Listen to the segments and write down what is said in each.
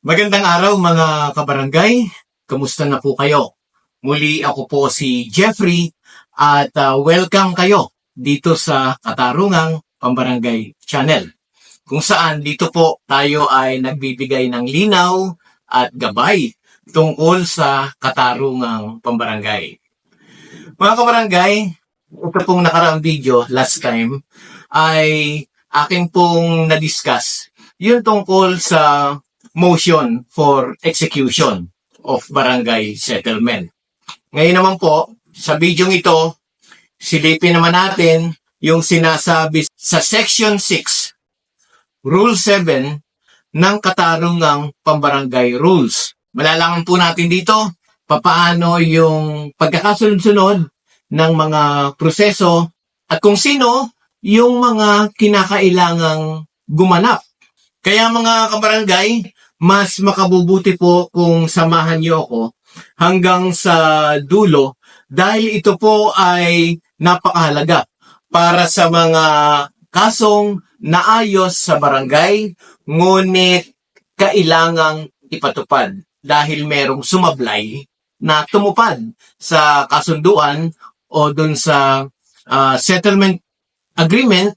Magandang araw mga kabarangay. Kamusta na po kayo? Muli ako po si Jeffrey at ah, welcome kayo dito sa Katarungang Pambarangay Channel. Kung saan dito po tayo ay nagbibigay ng linaw at gabay tungkol sa Katarungang Pambarangay. Mga kabarangay, ito pong nakaraang video last time ay aking pong na-discuss yun tungkol sa motion for execution of barangay settlement. Ngayon naman po, sa video ito, silipin naman natin yung sinasabi sa Section 6, Rule 7 ng Katarungang Pambarangay Rules. Malalaman po natin dito papaano yung pagkakasunod-sunod ng mga proseso at kung sino yung mga kinakailangang gumanap. Kaya mga kabarangay, mas makabubuti po kung samahan niyo ako hanggang sa dulo dahil ito po ay napakahalaga para sa mga kasong naayos sa barangay ngunit kailangang ipatupad dahil merong sumablay na tumupad sa kasunduan o dun sa ah, settlement agreement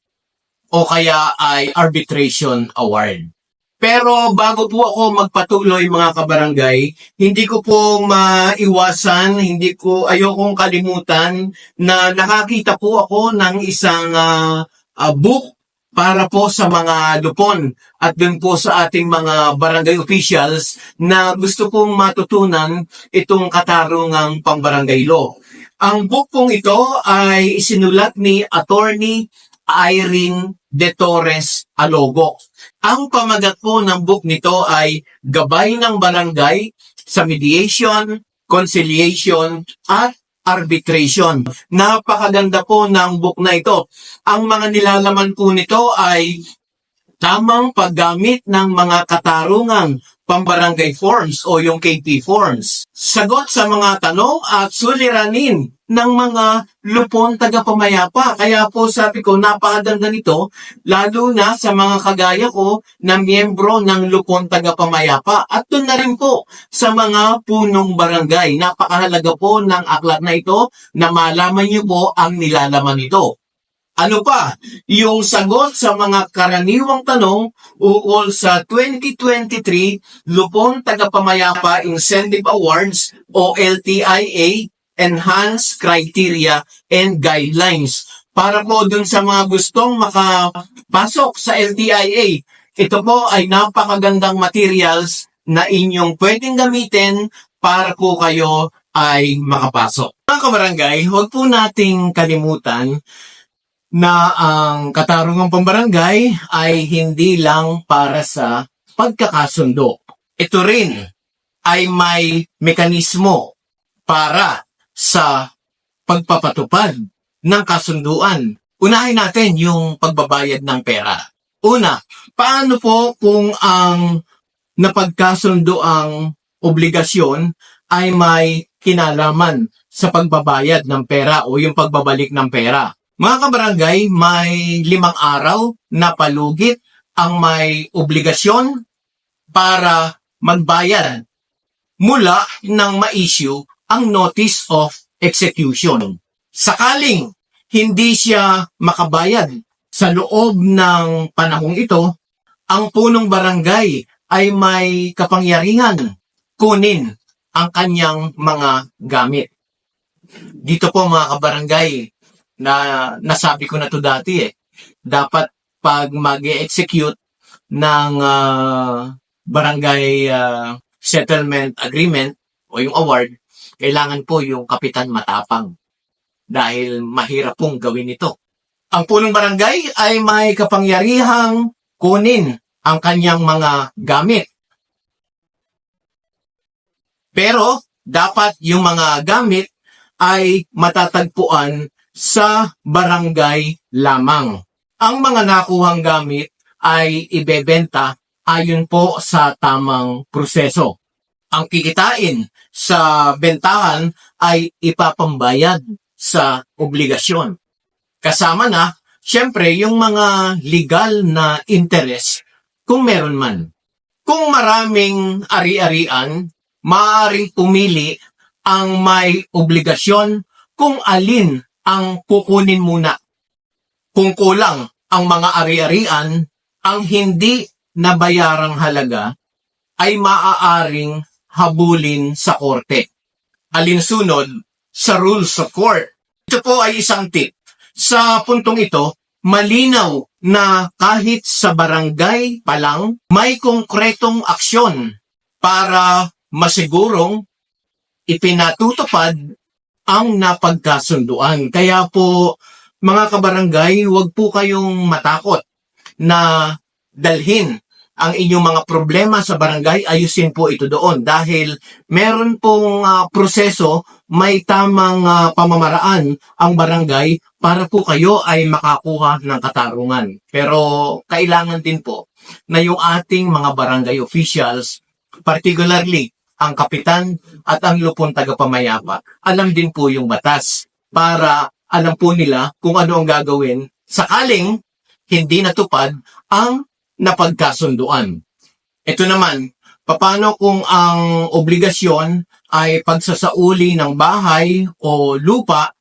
o kaya ay arbitration award. Pero bago po ako magpatuloy mga kabarangay, hindi ko po maiwasan, hindi ko ayokong kalimutan na nakakita po ako ng isang ah, ah, book para po sa mga lupon at dun po sa ating mga barangay officials na gusto kong matutunan itong katarungang pambarangay law. Ang book pong ito ay isinulat ni Attorney Irene De Torres Alogo. Ang pamagat po ng book nito ay Gabay ng Barangay sa Mediation, Conciliation, at Arbitration. Napakaganda po ng book na ito. Ang mga nilalaman po nito ay tamang paggamit ng mga katarungang pambarangay forms o yung KP forms. Sagot sa mga tanong at suliranin ng mga lupon taga-pamayapa. Kaya po sabi ko, napakaganda nito, lalo na sa mga kagaya ko na miyembro ng lupon taga-pamayapa. At doon na rin po sa mga punong barangay. Napakahalaga po ng aklat na ito na malaman niyo po ang nilalaman nito. Ano pa? Yung sagot sa mga karaniwang tanong ukol sa 2023 Lupon Tagapamayapa Incentive Awards o LTIA Enhanced Criteria and Guidelines. Para po dun sa mga gustong makapasok sa LTIA, ito po ay napakagandang materials na inyong pwedeng gamitin para po kayo ay makapasok. Mga kabarangay, huwag po nating kalimutan na ang katarungang pambarangay ay hindi lang para sa pagkakasundo. Ito rin ay may mekanismo para sa pagpapatupad ng kasunduan. Unahin natin yung pagbabayad ng pera. Una, paano po kung ang napagkasundo ang obligasyon ay may kinalaman sa pagbabayad ng pera o yung pagbabalik ng pera? Mga kabarangay, may limang araw na palugit ang may obligasyon para magbayad mula nang ma-issue ang notice of execution. Sakaling hindi siya makabayad sa loob ng panahong ito, ang punong barangay ay may kapangyarihan kunin ang kanyang mga gamit. Dito po mga kabarangay, na nasabi ko na to dati eh. Dapat pag mag-execute ng ah, barangay ah, settlement agreement o yung award, kailangan po yung kapitan matapang dahil mahirap pong gawin ito. Ang punong barangay ay may kapangyarihang kunin ang kanyang mga gamit. Pero dapat yung mga gamit ay matatagpuan sa barangay lamang. Ang mga nakuhang gamit ay ibebenta ayon po sa tamang proseso. Ang kikitain sa bentahan ay ipapambayad sa obligasyon. Kasama na, syempre, yung mga legal na interest kung meron man. Kung maraming ari-arian, maaaring pumili ang may obligasyon kung alin ang kukunin muna. Kung kulang ang mga ari-arian, ang hindi nabayarang halaga ay maaaring habulin sa korte. Alinsunod sa rules of court. Ito po ay isang tip. Sa puntong ito, malinaw na kahit sa barangay pa lang, may konkretong aksyon para masigurong ipinatutupad ang napagkasunduan. Kaya po, mga kabarangay, huwag po kayong matakot na dalhin ang inyong mga problema sa barangay, ayusin po ito doon dahil meron pong ah, proseso, may tamang ah, pamamaraan ang barangay para po kayo ay makakuha ng katarungan. Pero kailangan din po na yung ating mga barangay officials, particularly ang kapitan at ang lupon tagapamayapa, alam din po yung batas para alam po nila kung ano ang gagawin sakaling hindi natupad ang napagkasunduan. Ito naman, paano kung ang obligasyon ay pagsasauli ng bahay o lupa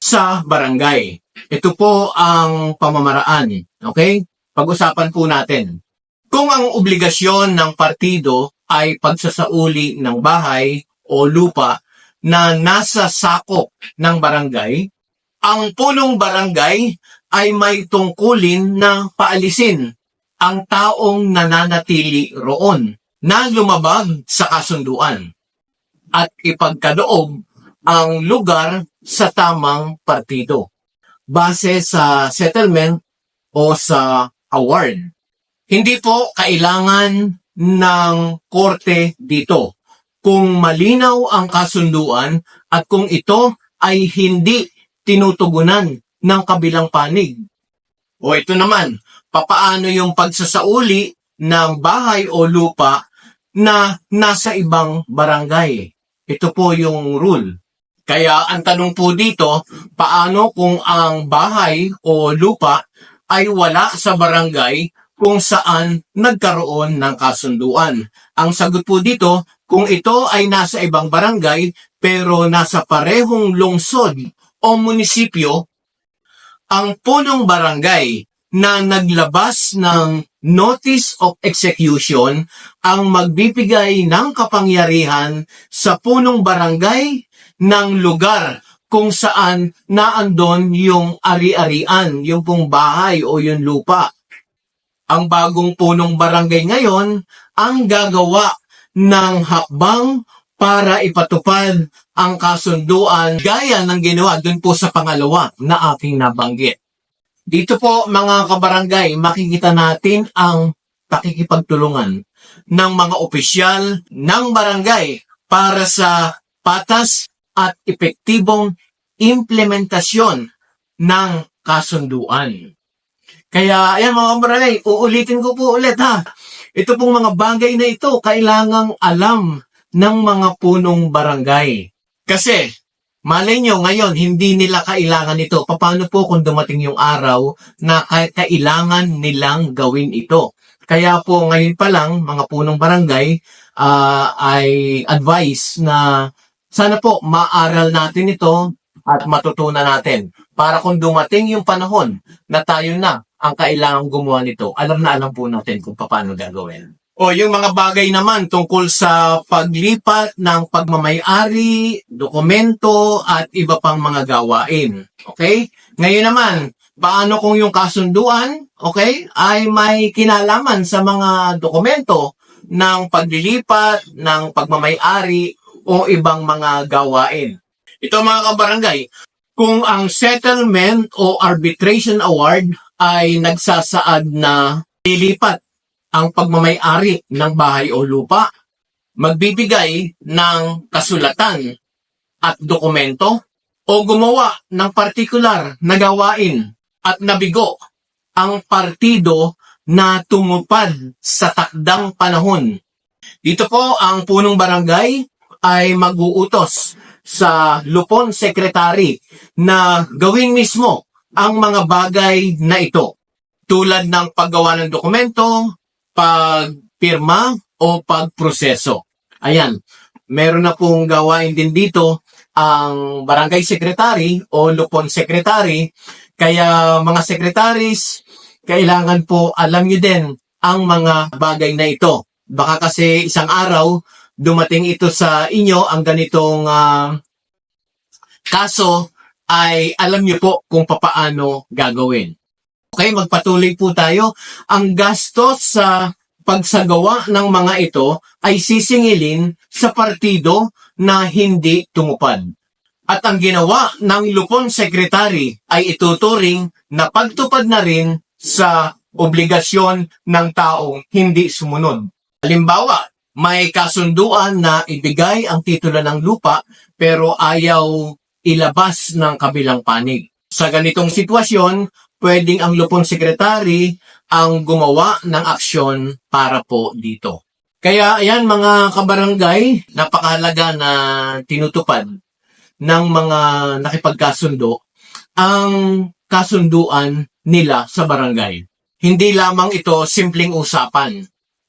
sa barangay? Ito po ang pamamaraan. Okay? Pag-usapan po natin. Kung ang obligasyon ng partido ay pagsasauli ng bahay o lupa na nasa sakop ng barangay, ang punong barangay ay may tungkulin na paalisin ang taong nananatili roon na lumabag sa kasunduan at ipagkaloob ang lugar sa tamang partido base sa settlement o sa award. Hindi po kailangan ng korte dito kung malinaw ang kasunduan at kung ito ay hindi tinutugunan ng kabilang panig. O ito naman, papaano yung pagsasauli ng bahay o lupa na nasa ibang barangay. Ito po yung rule. Kaya ang tanong po dito, paano kung ang bahay o lupa ay wala sa barangay kung saan nagkaroon ng kasunduan? Ang sagot po dito, kung ito ay nasa ibang barangay pero nasa parehong lungsod o munisipyo, ang punong barangay na naglabas ng Notice of Execution ang magbibigay ng kapangyarihan sa punong barangay ng lugar kung saan naandon yung ari-arian, yung pong bahay o yung lupa. Ang bagong punong barangay ngayon ang gagawa ng hakbang para ipatupad ang kasunduan gaya ng ginawa dun po sa pangalawa na aking nabanggit. Dito po mga kabarangay, makikita natin ang pakikipagtulungan ng mga opisyal ng barangay para sa patas at epektibong implementasyon ng kasunduan. Kaya, ayan mga kabarangay, uulitin ko po ulit ha. Ito pong mga bagay na ito, kailangang alam ng mga punong barangay. Kasi, malay nyo ngayon, hindi nila kailangan ito. Paano po kung dumating yung araw na ka- kailangan nilang gawin ito? Kaya po ngayon pa lang, mga punong barangay, ah, ay advice na sana po maaral natin ito at matutunan natin. Para kung dumating yung panahon na tayo na ang kailangang gumawa nito, alam na alam po natin kung paano gagawin. O yung mga bagay naman tungkol sa paglipat ng pagmamayari, dokumento at iba pang mga gawain. Okay? Ngayon naman, paano kung yung kasunduan, okay, ay may kinalaman sa mga dokumento ng paglilipat, ng pagmamayari o ibang mga gawain. Ito mga kabarangay, kung ang settlement o arbitration award ay nagsasaad na lilipat ang pagmamayari ng bahay o lupa, magbibigay ng kasulatan at dokumento o gumawa ng partikular na gawain at nabigo ang partido na tumupad sa takdang panahon. Dito po ang punong barangay ay mag-uutos sa Lupon Secretary na gawin mismo ang mga bagay na ito tulad ng paggawa ng dokumento, pagpirma o pagproseso. Ayan, meron na pong gawain din dito ang barangay secretary o lupon secretary. Kaya mga secretaries, kailangan po alam nyo din ang mga bagay na ito. Baka kasi isang araw, dumating ito sa inyo ang ganitong ah, kaso ay alam nyo po kung papaano gagawin. Okay, magpatuloy po tayo. Ang gastos sa pagsagawa ng mga ito ay sisingilin sa partido na hindi tumupad. At ang ginawa ng Lupon Secretary ay ituturing na pagtupad na rin sa obligasyon ng taong hindi sumunod. Halimbawa, may kasunduan na ibigay ang titulo ng lupa pero ayaw ilabas ng kabilang panig. Sa ganitong sitwasyon, pwedeng ang Lupon Secretary ang gumawa ng aksyon para po dito. Kaya ayan mga kabarangay, napakahalaga na tinutupad ng mga nakipagkasundo ang kasunduan nila sa barangay. Hindi lamang ito simpleng usapan.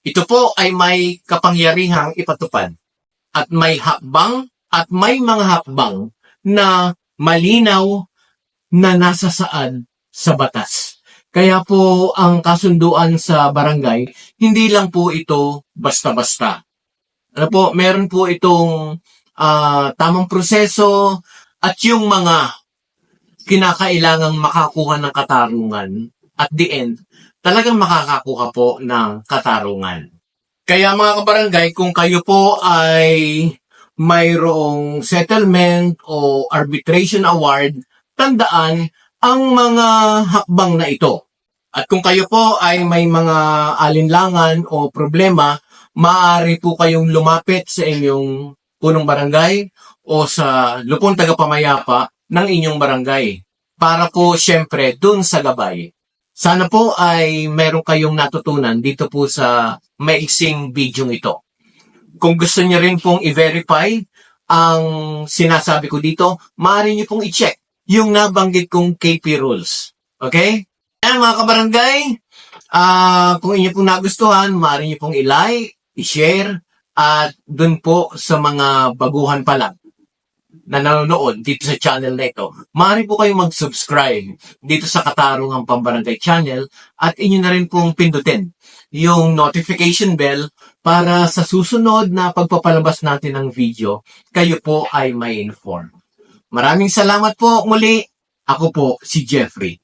Ito po ay may kapangyarihang ipatupad at may hakbang at may mga hakbang na malinaw na nasa saan sa batas. Kaya po ang kasunduan sa barangay, hindi lang po ito basta-basta. Ano po, meron po itong ah, tamang proseso at yung mga kinakailangang makakuha ng katarungan at the end, talagang makakakuha po ng katarungan. Kaya mga kabarangay, kung kayo po ay mayroong settlement o arbitration award, tandaan ang mga hakbang na ito. At kung kayo po ay may mga alinlangan o problema, maaari po kayong lumapit sa inyong punong barangay o sa lupon tagapamayapa ng inyong barangay para po syempre dun sa gabay. Sana po ay meron kayong natutunan dito po sa maiksing video ito. Kung gusto niyo rin pong i-verify ang sinasabi ko dito, maaari niyo pong i-check yung nabanggit kong KP rules. Okay? Ayan mga kabarangay, ah kung inyo pong nagustuhan, maaari niyo pong i-like, i-share, at dun po sa mga baguhan pa lang na nanonood dito sa channel na ito, maaari po kayong mag-subscribe dito sa Katarungang Pambarangay Channel at inyo na rin pong pindutin yung notification bell para sa susunod na pagpapalabas natin ng video, kayo po ay may inform. Maraming salamat po muli. Ako po si Jeffrey.